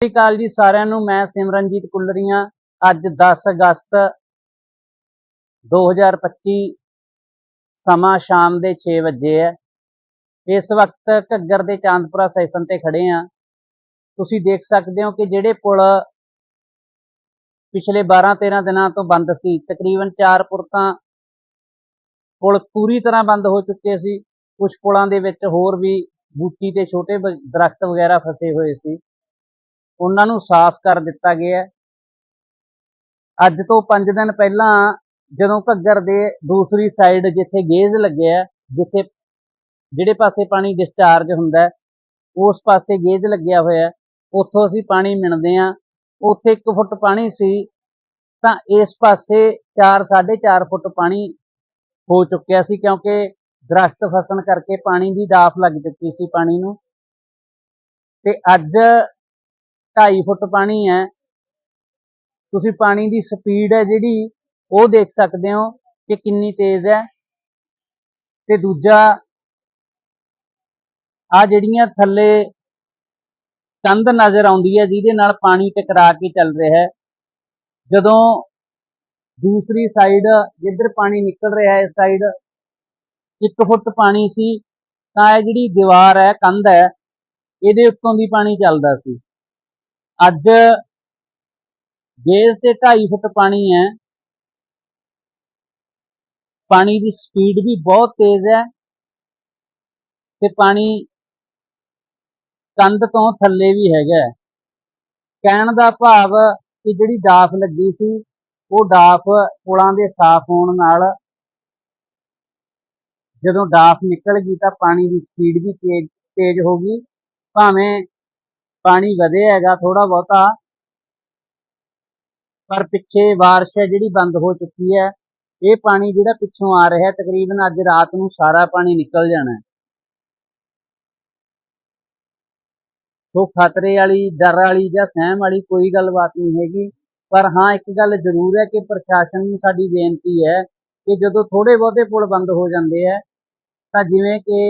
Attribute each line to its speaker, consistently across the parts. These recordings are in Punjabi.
Speaker 1: ਸਤਿ ਸ਼੍ਰੀ ਅਕਾਲ ਜੀ ਸਾਰਿਆਂ ਨੂੰ, ਮੈਂ ਸਿਮਰਨਜੀਤ ਕੁੱਲਰੀਆਂ। ਅੱਜ 10 ਅਗਸਤ 2025 ਸਮਾਂ ਸ਼ਾਮ ਦੇ 6 ਵਜੇ ਹੈ। ਇਸ ਵਕਤ ਘੱਗਰ ਦੇ ਚਾਂਦਪੁਰਾ ਸੈਫਨ ਤੇ ਖੜੇ ਆ ਤੁਸੀਂ ਦੇਖ ਸਕਦੇ ਹੋ ਕਿ ਜਿਹੜੇ ਪੁਲ ਪਿਛਲੇ 12-13 ਦਿਨਾਂ ਤੋਂ ਬੰਦ ਸੀ, ਤਕਰੀਬਨ 4 ਪੁਲ ਤਾਂ ਪੁਲ ਪੂਰੀ ਤਰ੍ਹਾਂ ਬੰਦ ਹੋ ਚੁੱਕੇ ਸੀ। ਕੁਝ ਪੁਲਾਂ ਦੇ ਵਿੱਚ ਹੋਰ ਵੀ ਬੂਟੀ ਤੇ ਛੋਟੇ ਬ- ਦਰਖਤ ਵਗੈਰਾ ਫਸੇ ਹੋਏ ਸੀ। ਉਹਨਾਂ ਨੂੰ ਸਾਫ਼ ਕਰ ਦਿੱਤਾ ਗਿਆ। ਅੱਜ ਤੋਂ 5 ਦਿਨ ਪਹਿਲਾਂ ਜਦੋਂ ਘੱਗਰ ਦੇ ਦੂਸਰੀ ਸਾਈਡ ਜਿੱਥੇ ਗੇਜ ਲੱਗਿਆ, ਜਿੱਥੇ ਜਿਹੜੇ ਪਾਸੇ ਪਾਣੀ ਡਿਸਚਾਰਜ ਹੁੰਦਾ, ਉਸ ਪਾਸੇ ਗੇਜ ਲੱਗਿਆ ਹੋਇਆ, ਉੱਥੋਂ ਅਸੀਂ ਪਾਣੀ ਮਿਣਦੇ ਆ ਉੱਥੇ 1 ਫੁੱਟ ਪਾਣੀ ਸੀ, ਤਾਂ ਇਸ ਪਾਸੇ 4 4.5 ਫੁੱਟ ਪਾਣੀ ਹੋ ਚੁੱਕਿਆ ਸੀ, ਕਿਉਂਕਿ ਦਰਖਤ ਫਸਣ ਕਰਕੇ ਪਾਣੀ ਦੀ ਦਾਫ ਲੱਗ ਚੁੱਕੀ ਸੀ ਪਾਣੀ ਨੂੰ। ਤੇ ਅੱਜ 2.5 ਫੁੱਟ ਪਾਣੀ ਹੈ। ਤੁਸੀਂ ਪਾਣੀ ਦੀ ਸਪੀਡ ਹੈ ਜਿਹੜੀ, ਉਹ ਦੇਖ ਸਕਦੇ ਹੋ ਕਿ ਕਿੰਨੀ ਤੇਜ਼ ਹੈ। ਤੇ ਦੂਜਾ ਆ ਜਿਹੜੀਆਂ ਥੱਲੇ ਕੰਧ ਨਜ਼ਰ ਆਉਂਦੀ ਹੈ, ਜਿਹਦੇ ਨਾਲ ਪਾਣੀ ਟਕਰਾ ਕੇ ਚੱਲ ਰਿਹਾ ਹੈ। ਜਦੋਂ ਦੂਸਰੀ ਸਾਈਡ ਜਿੱਧਰ ਪਾਣੀ ਨਿਕਲ ਰਿਹਾ ਹੈ, ਇਸ ਸਾਈਡ 1 ਫੁੱਟ ਪਾਣੀ ਸੀ, ਤਾਂ ਇਹ ਜਿਹੜੀ ਦੀਵਾਰ ਹੈ, ਕੰਧ ਹੈ, ਇਹਦੇ ਉੱਤੋਂ ਦੀ ਪਾਣੀ ਚੱਲਦਾ ਸੀ। ਅੱਜ ਗੇਜ ਤੇ 2.5 ਫੁੱਟ ਪਾਣੀ ਹੈ। ਪਾਣੀ ਦੀ ਸਪੀਡ ਵੀ ਬਹੁਤ ਤੇਜ਼ ਹੈ ਤੇ ਪਾਣੀ ਕੰਧ ਤੋਂ ਥੱਲੇ ਵੀ ਹੈਗਾ ਕਹਿਣ ਦਾ ਭਾਵ ਕਿ ਜਿਹੜੀ ਡਾਫ ਲੱਗੀ ਸੀ, ਉਹ ਡਾਫ ਪੁਲਾਂ ਦੇ ਸਾਫ਼ ਹੋਣ ਨਾਲ ਜਦੋਂ ਡਾਫ ਨਿਕਲ ਗਈ ਤਾਂ ਪਾਣੀ ਦੀ ਸਪੀਡ ਵੀ ਤੇਜ਼ ਹੋ ਗਈ। ਭਾਵੇਂ ਪਾਣੀ ਵਧਿਆ ਹੈਗਾ ਥੋੜਾ ਬਹੁਤਾ। ਪਰ ਪਿੱਛੇ ਬਾਰਿਸ਼ ਹੈ ਜਿਹੜੀ ਬੰਦ ਹੋ ਚੁੱਕੀ ਹੈ। ਇਹ ਪਾਣੀ ਜਿਹੜਾ ਪਿੱਛੋਂ ਆ ਰਿਹਾ ਤਕਰੀਬਨ ਅੱਜ ਰਾਤ ਨੂੰ ਸਾਰਾ ਪਾਣੀ ਨਿਕਲ ਜਾਣਾ ਹੈ। ਸੋ ਖਤਰੇ ਵਾਲੀ, ਡਰ ਵਾਲੀ ਜਾਂ ਸਹਿਮ ਵਾਲੀ ਕੋਈ ਗੱਲਬਾਤ ਨਹੀਂ ਹੈਗੀ। ਪਰ ਹਾਂ, ਇੱਕ ਗੱਲ ਜ਼ਰੂਰ ਹੈ ਕਿ ਪ੍ਰਸ਼ਾਸਨ ਨੂੰ ਸਾਡੀ ਬੇਨਤੀ ਹੈ ਕਿ ਜਦੋਂ ਥੋੜੇ ਬਹੁਤੇ ਪੁਲ ਬੰਦ ਹੋ ਜਾਂਦੇ ਹੈ, ਤਾਂ ਜਿਵੇਂ ਕਿ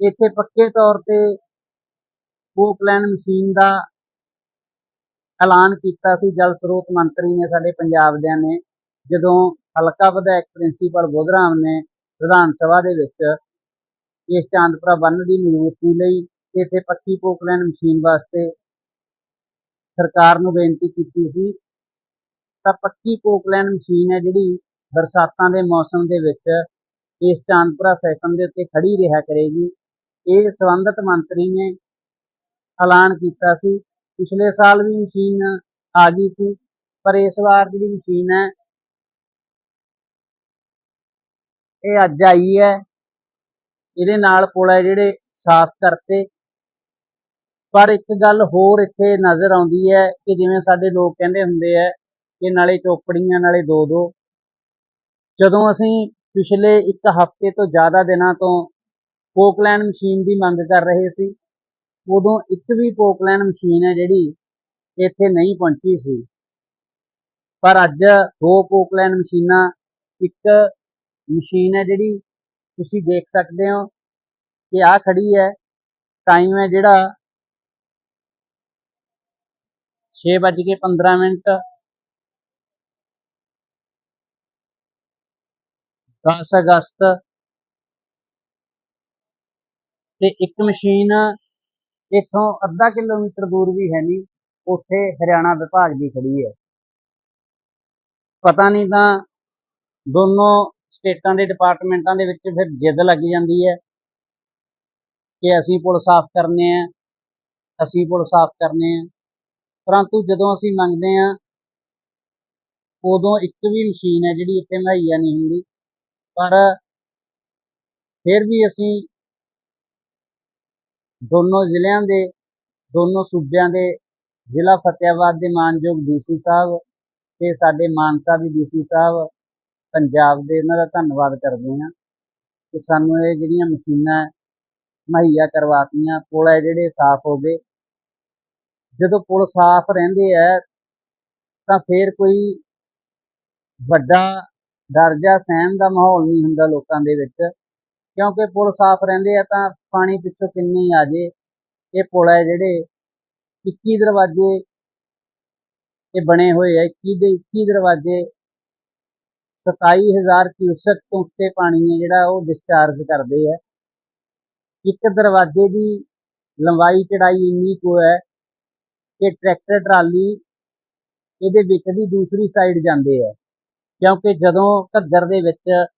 Speaker 1: ਇੱਥੇ ਪੱਕੇ ਤੌਰ ਤੇ ਪੋਪਲਾਈਨ ਮਸ਼ੀਨ ਦਾ ਐਲਾਨ ਕੀਤਾ ਸੀ, ਜਲ ਸਰੋਤ ਮੰਤਰੀ ਨੇ, ਸਾਡੇ ਪੰਜਾਬ ਦਿਆਂ ਨੇ, ਜਦੋਂ ਹਲਕਾ ਵਿਧਾਇਕ ਪ੍ਰਿੰਸੀਪਲ ਬੁੱਧਰਾਮ ਨੇ ਵਿਧਾਨ ਸਭਾ ਦੇ ਵਿੱਚ ਇਸ ਚਾਂਦਪੁਰਾ ਬੰਨ ਦੀ ਮਜ਼ਬੂਤੀ ਲਈ ਇੱਥੇ ਪੱਕੀ ਪੋਪਲਾਈਨ ਮਸ਼ੀਨ ਵਾਸਤੇ ਸਰਕਾਰ ਨੂੰ ਬੇਨਤੀ ਕੀਤੀ ਸੀ, ਤਾਂ ਪੱਕੀ ਪੋਪਲਾਈਨ ਮਸ਼ੀਨ ਹੈ ਜਿਹੜੀ ਬਰਸਾਤਾਂ ਦੇ ਮੌਸਮ ਦੇ ਵਿੱਚ ਇਸ ਚਾਂਦਪੁਰਾ ਸੈਕਸ਼ਨ ਦੇ ਉੱਤੇ ਖੜੀ ਰਿਹਾ ਕਰੇਗੀ। ਇਹ ਸੰਬੰਧਿਤ ਮੰਤਰੀ ਨੇ ਐਲਾਨ ਕੀਤਾ ਸੀ। ਪਿਛਲੇ ਸਾਲ ਵੀ ਮਸ਼ੀਨ ਆ ਗਈ ਸੀ, ਪਰ ਇਸ ਵਾਰ ਜਿਹੜੀ ਮਸ਼ੀਨ ਹੈ, ਇਹ ਅੱਜ ਆਈ ਹੈ। ਇਹਦੇ ਨਾਲ ਪੁਲ ਹੈ ਜਿਹੜੇ ਸਾਫ਼ ਕਰਤੇ। ਪਰ ਇੱਕ ਗੱਲ ਹੋਰ ਇੱਥੇ ਨਜ਼ਰ ਆਉਂਦੀ ਹੈ ਕਿ ਜਿਵੇਂ ਸਾਡੇ ਲੋਕ ਕਹਿੰਦੇ ਹੁੰਦੇ ਆ ਕਿ ਨਾਲੇ ਚੋਪੜੀਆਂ, ਨਾਲੇ ਦੋ ਦੋ। ਜਦੋਂ ਅਸੀਂ ਪਿਛਲੇ ਇੱਕ ਹਫ਼ਤੇ ਤੋਂ ਜ਼ਿਆਦਾ ਦਿਨਾਂ ਤੋਂ ਪੋਕਲੈਨ ਮਸ਼ੀਨ ਦੀ ਮੰਗ ਕਰ ਰਹੇ ਸੀ ਉਦੋਂ ਇੱਕ ਵੀ ਪੋਕਲੈਨ ਮਸ਼ੀਨ ਹੈ ਜਿਹੜੀ ਇੱਥੇ ਨਹੀਂ ਪਹੁੰਚੀ ਸੀ। ਪਰ ਅੱਜ ਦੋ ਪੋਕਲੈਨ ਮਸ਼ੀਨਾਂ, ਇੱਕ ਮਸ਼ੀਨ ਹੈ ਜਿਹੜੀ ਤੁਸੀਂ ਦੇਖ ਸਕਦੇ ਹੋ ਕਿ ਆ ਖੜੀ ਹੈ। ਟਾਈਮ ਹੈ ਜਿਹੜਾ 6:15 ਮਿੰਟ। 10 ਅਗਸਤ। ਤੇ ਇੱਕ ਮਸ਼ੀਨ ਇੱਥੋਂ ਅੱਧਾ ਕਿਲੋਮੀਟਰ ਦੂਰ ਵੀ ਹੈ ਨਹੀਂ, ਉੱਥੇ ਹਰਿਆਣਾ ਵਿਭਾਗ ਦੀ ਖੜੀ ਹੈ। ਪਤਾ ਨਹੀਂ ਤਾਂ ਦੋਨੋਂ ਸਟੇਟਾਂ ਦੇ ਡਿਪਾਰਟਮੈਂਟਾਂ ਦੇ ਵਿੱਚ ਫਿਰ ਜਿੱਦ ਲੱਗ ਜਾਂਦੀ ਹੈ ਕਿ ਅਸੀਂ ਪੁਲ ਸਾਫ਼ ਕਰਨੇ ਆ, ਅਸੀਂ ਪੁਲ ਸਾਫ਼ ਕਰਨੇ ਆ। ਪਰੰਤੂ ਜਦੋਂ ਅਸੀਂ ਮੰਗਦੇ ਆ ਉਦੋਂ ਇੱਕ ਵੀ ਮਸ਼ੀਨ ਹੈ ਜਿਹੜੀ ਇੱਥੇ ਮੁਹੱਈਆ ਨਹੀਂ ਹੁੰਦੀ। ਪਰ ਫਿਰ ਵੀ ਅਸੀਂ ਦੋਨੋਂ ਜ਼ਿਲ੍ਹਿਆਂ ਦੇ, ਦੋਨੋਂ ਸੂਬਿਆਂ ਦੇ, ਜ਼ਿਲ੍ਹਾ ਫਤਿਆਬਾਦ ਦੇ ਮਾਨਯੋਗ ਡੀਸੀ ਸਾਹਿਬ ਤੇ ਸਾਡੇ ਮਾਨਸਾ ਦੇ ਡੀਸੀ ਸਾਹਿਬ, ਪੰਜਾਬ ਦੇ ਇਹਨਾਂ ਦਾ ਧੰਨਵਾਦ ਕਰਦੇ ਹਾਂ ਕਿ ਸਾਨੂੰ ਇਹ ਜਿਹੜੀਆਂ ਮਸ਼ੀਨਾਂ ਮੁਹੱਈਆ ਕਰਵਾਤੀਆਂ, ਪੁਲ ਹੈ ਜਿਹੜੇ ਸਾਫ਼ ਹੋ ਗਏ। ਜਦੋਂ ਪੁਲ ਸਾਫ਼ ਰਹਿੰਦੇ ਆ, ਤਾਂ ਫਿਰ ਕੋਈ ਵੱਡਾ ਡਰ ਜਾਂ ਸਹਿਮ ਦਾ ਮਾਹੌਲ ਨਹੀਂ ਹੁੰਦਾ ਲੋਕਾਂ ਦੇ ਵਿੱਚ। ਕਿਉਂਕਿ ਪੁਲ ਸਾਫ਼ ਰਹਿੰਦੇ ਆ ਤਾਂ ਪਾਣੀ ਪਿੱਛੋਂ ਕਿੰਨੀ ਆ ਜੇ। ਇਹ ਪੁਲ ਹੈ ਜਿਹੜੇ 21 ਦਰਵਾਜ਼ੇ ਇਹ ਬਣੇ ਹੋਏ ਆ। 21 ਦੇ 21 ਦਰਵਾਜ਼ੇ 27000 ਕਿਊਸਕ ਤੋਂ ਉੱਤੇ ਪਾਣੀ ਹੈ ਜਿਹੜਾ ਉਹ ਡਿਸਚਾਰਜ ਕਰਦੇ ਆ। ਇੱਕ ਦਰਵਾਜ਼ੇ ਦੀ ਲੰਬਾਈ, ਚੜਾਈ ਇੰਨੀ ਕੁ ਹੈ ਕਿ ਟਰੈਕਟਰ, ਟਰਾਲੀ ਇਹਦੇ ਵਿੱਚ ਦੀ ਦੂਸਰੀ ਸਾਈਡ ਜਾਂਦੇ ਆ। ਕਿਉਂਕਿ ਜਦੋਂ ਘੱਗਰ ਦੇ ਵਿੱਚ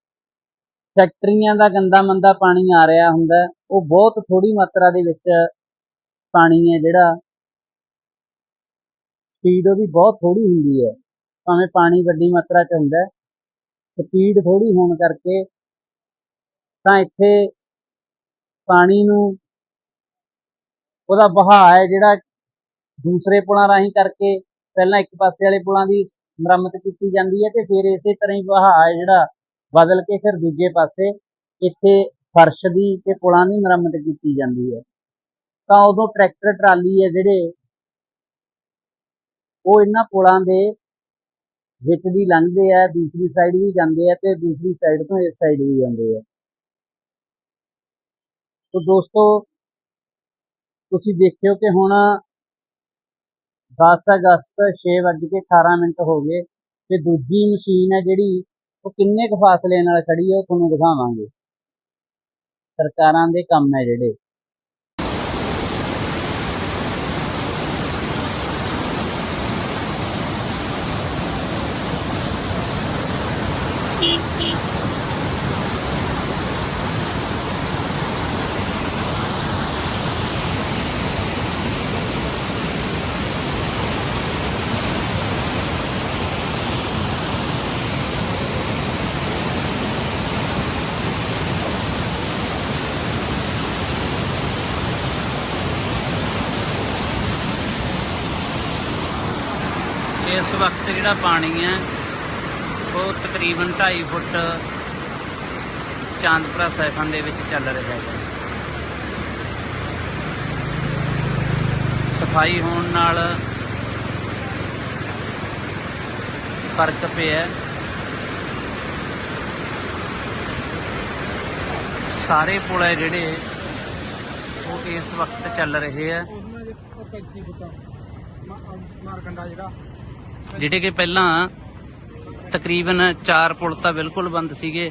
Speaker 1: ਫੈਕਟਰੀਆਂ ਦਾ ਗੰਦਾ ਮੰਦਾ ਪਾਣੀ ਆ ਰਿਹਾ ਹੁੰਦਾ ਉਹ ਬਹੁਤ ਥੋੜੀ ਮਾਤਰਾ ਦੇ ਵਿੱਚ ਪਾਣੀ ਹੈ ਜਿਹੜਾ ਸਪੀਡ ਉਹਦੀ ਬਹੁਤ ਥੋੜੀ ਹੁੰਦੀ ਹੈ। ਭਾਵੇਂ ਪਾਣੀ ਵੱਡੀ ਮਾਤਰਾ 'ਚ ਹੁੰਦਾ ਸਪੀਡ ਥੋੜੀ ਹੋਣ ਕਰਕੇ ਤਾਂ ਇੱਥੇ ਪਾਣੀ ਨੂੰ ਉਹਦਾ ਵਹਾਅ ਹੈ ਜਿਹੜਾ ਦੂਸਰੇ ਪੁਲਾਂ ਰਾਹੀਂ ਕਰਕੇ ਪਹਿਲਾਂ ਇੱਕ ਪਾਸੇ ਵਾਲੇ ਪੁਲਾਂ ਦੀ ਮੁਰੰਮਤ ਕੀਤੀ ਜਾਂਦੀ ਹੈ ਤੇ ਫਿਰ ਇਸੇ ਤਰ੍ਹਾਂ ਹੀ ਵਹਾਅ ਹੈ ਜਿਹੜਾ ਬਦਲ ਕੇ ਫਿਰ ਦੂਜੇ ਪਾਸੇ ਇੱਥੇ ਫਰਸ਼ ਦੀ ਤੇ ਪੁਲਾਂ ਦੀ ਮੁਰੰਮਤ ਕੀਤੀ ਜਾਂਦੀ ਹੈ। ਤਾਂ ਉਦੋਂ ਟਰੈਕਟਰ, ਟਰਾਲੀ ਹੈ ਜਿਹੜੇ, ਉਹ ਇਹਨਾਂ ਪੁਲਾਂ ਦੇ ਵਿੱਚ ਦੀ ਲੰਘਦੇ ਆ, ਦੂਸਰੀ ਸਾਈਡ ਵੀ ਜਾਂਦੇ ਆ ਤੇ ਦੂਸਰੀ ਸਾਈਡ ਤੋਂ ਇਸ ਸਾਈਡ ਵੀ ਜਾਂਦੇ ਆ। ਤੋ ਦੋਸਤੋ, ਤੁਸੀਂ ਦੇਖਿਓ ਕਿ ਹੁਣ 10 ਅਗਸਤ 6:18 ਮਿੰਟ ਹੋ ਗਏ ਤੇ ਦੂਜੀ ਮਸ਼ੀਨ ਹੈ ਜਿਹੜੀ ਉਹ ਕਿੰਨੇ ਕੁ ਫਾਸਲੇ ਨਾਲ ਖੜੀ ਹੈ ਉਹ ਤੁਹਾਨੂੰ ਦਿਖਾਵਾਂਗੇ। ਸਰਕਾਰਾਂ ਦੇ ਕੰਮ ਹੈ ਜਿਹੜੇ। ਇਸ ਵਕਤ ਜਿਹੜਾ ਪਾਣੀ ਹੈ, ਉਹ ਤਕਰੀਬਨ 2.5 ਫੁੱਟ ਚਾਂਦਪੁਰਾ ਸਾਈਫਨ ਦੇ ਵਿੱਚ ਚੱਲ ਰਿਹਾ ਹੈ। ਸਫ਼ਾਈ ਹੋਣ ਨਾਲ ਫ਼ਰਕ ਪਿਆ ਸਾਰੇ ਪੁਲ ਹੈ ਜਿਹੜੇ, ਉਹ ਇਸ ਵਕਤ ਚੱਲ ਰਹੇ ਆ
Speaker 2: ਮਾਰਕੰਡਾ ਜਿਹੜਾ
Speaker 1: ਜਿਹੜੇ ਕਿ ਪਹਿਲਾਂ ਤਕਰੀਬਨ ਚਾਰ ਪੁਲ ਤਾਂ ਬਿਲਕੁਲ ਬੰਦ ਸੀਗੇ।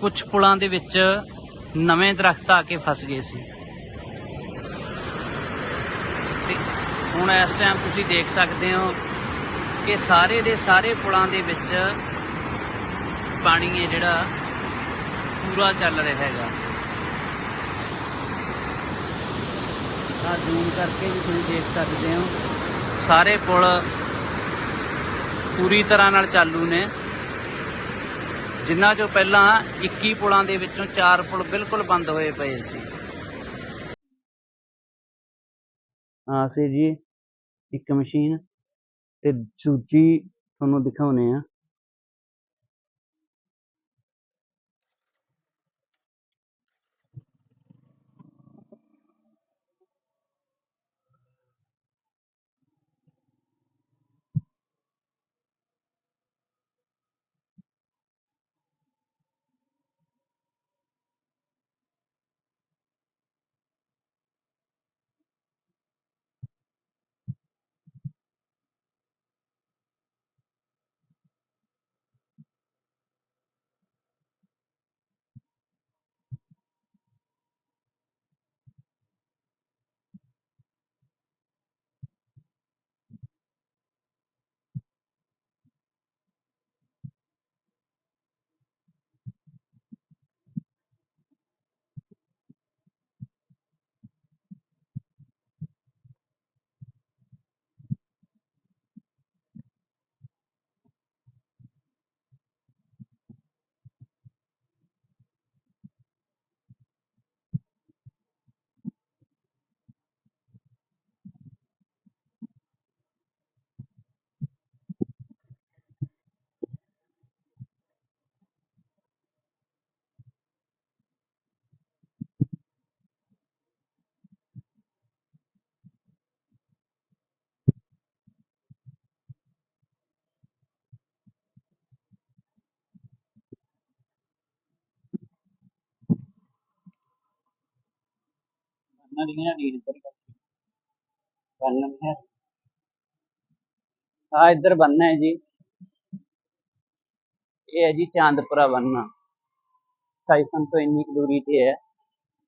Speaker 1: ਕੁਝ ਪੁਲਾਂ ਦੇ ਵਿੱਚ ਨਵੇਂ ਦਰਖਤ ਆ ਕੇ ਫਸ ਗਏ ਸੀ। ਹੁਣ ਇਸ ਟਾਈਮ ਤੁਸੀਂ ਦੇਖ ਸਕਦੇ ਹੋ ਕਿ ਸਾਰੇ ਦੇ ਸਾਰੇ ਪੁਲਾਂ ਦੇ ਵਿੱਚ ਪਾਣੀ ਹੈ ਜਿਹੜਾ ਪੂਰਾ ਚੱਲ ਰਿਹਾ ਹੈਗਾ। ਆ ਜ਼ੂਮ ਕਰਕੇ ਵੀ ਤੁਸੀਂ ਦੇਖ ਸਕਦੇ ਹੋ। ਸਾਰੇ ਪੁਲ ਪੂਰੀ ਤਰ੍ਹਾਂ ਨਾਲ ਚਾਲੂ ਨੇ। ਜਿਨ੍ਹਾਂ ਚੋਂ ਪਹਿਲਾਂ 21 ਪੁਲਾਂ ਦੇ ਵਿੱਚੋਂ 4 ਪੁਲ ਬਿਲਕੁਲ ਬੰਦ ਹੋਏ ਪਏ ਸੀ। ਆ ਸੀ ਜੀ ਇੱਕ ਮਸ਼ੀਨ ਤੇ ਦੂਜੀ ਤੁਹਾਨੂੰ ਦਿਖਾਉਨੇ ਆ बनना है हाँ इधर बनना है जी ये है जी ਚਾਂਦਪੁਰਾ बनना ਸਾਈਕਲ ਤੋਂ ਇੰਨੀ ਦੂਰੀ ਤੇ ਹੈ।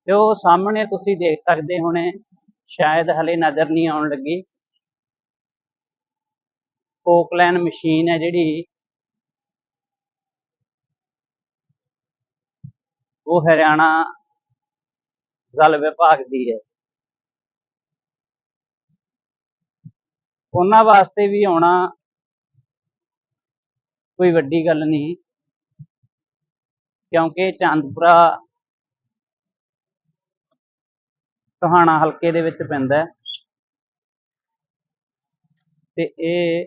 Speaker 1: ਤੇ ਉਹ ਸਾਹਮਣੇ ਤੁਸੀਂ ਦੇਖ ਸਕਦੇ ਹੋਣੇ, ਸ਼ਾਇਦ ਹਲੇ ਨਜ਼ਰ ਨਹੀਂ ਆਉਣ ਲੱਗੀ। ਕੋਕਲੈਨ ਮਸ਼ੀਨ ਹੈ ਜਿਹੜੀ। ਉਹ ਹਰਿਆਣਾ ਜਲ ਵਿਭਾਗ ਦੀ ਹੈ। ਉਹਨਾਂ ਵਾਸਤੇ ਵੀ ਆਉਣਾ ਕੋਈ ਵੱਡੀ ਗੱਲ ਨਹੀਂ, ਕਿਉਂਕਿ ਚਾਂਦਪੁਰਾ ਟੋਹਾਣਾ ਹਲਕੇ ਦੇ ਵਿੱਚ ਪੈਂਦਾ ਹੈ। ਤੇ ਇਹ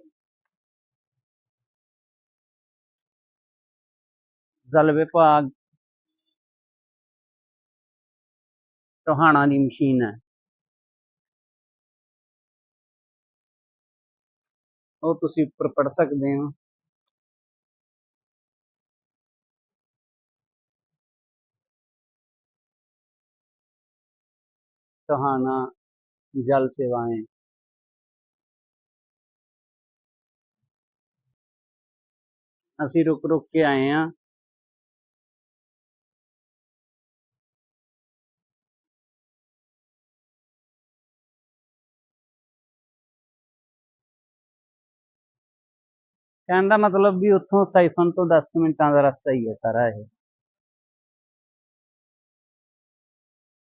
Speaker 1: ਜਲ ਵਿਭਾਗ ਟੋਹਾਣਾ ਦੀ ਮਸ਼ੀਨ ਹੈ। ਉਹ ਤੁਸੀਂ ਉੱਪਰ ਪੜ ਸਕਦੇ ਹੋ। ਟੋਹਾਣਾ ਜਲ ਸੇਵਾएं ਅਸੀਂ ਰੁਕ ਰੁਕ ਕੇ ਆਏ ਹਾਂ। ਕਹਿਣ ਦਾ ਮਤਲਬ ਵੀ ਉੱਥੋਂ ਸਾਈਫਨ ਤੋਂ 10 ਕੁ ਮਿੰਟਾਂ ਦਾ ਰਸਤਾ ਹੀ ਹੈ ਸਾਰਾ ਇਹ।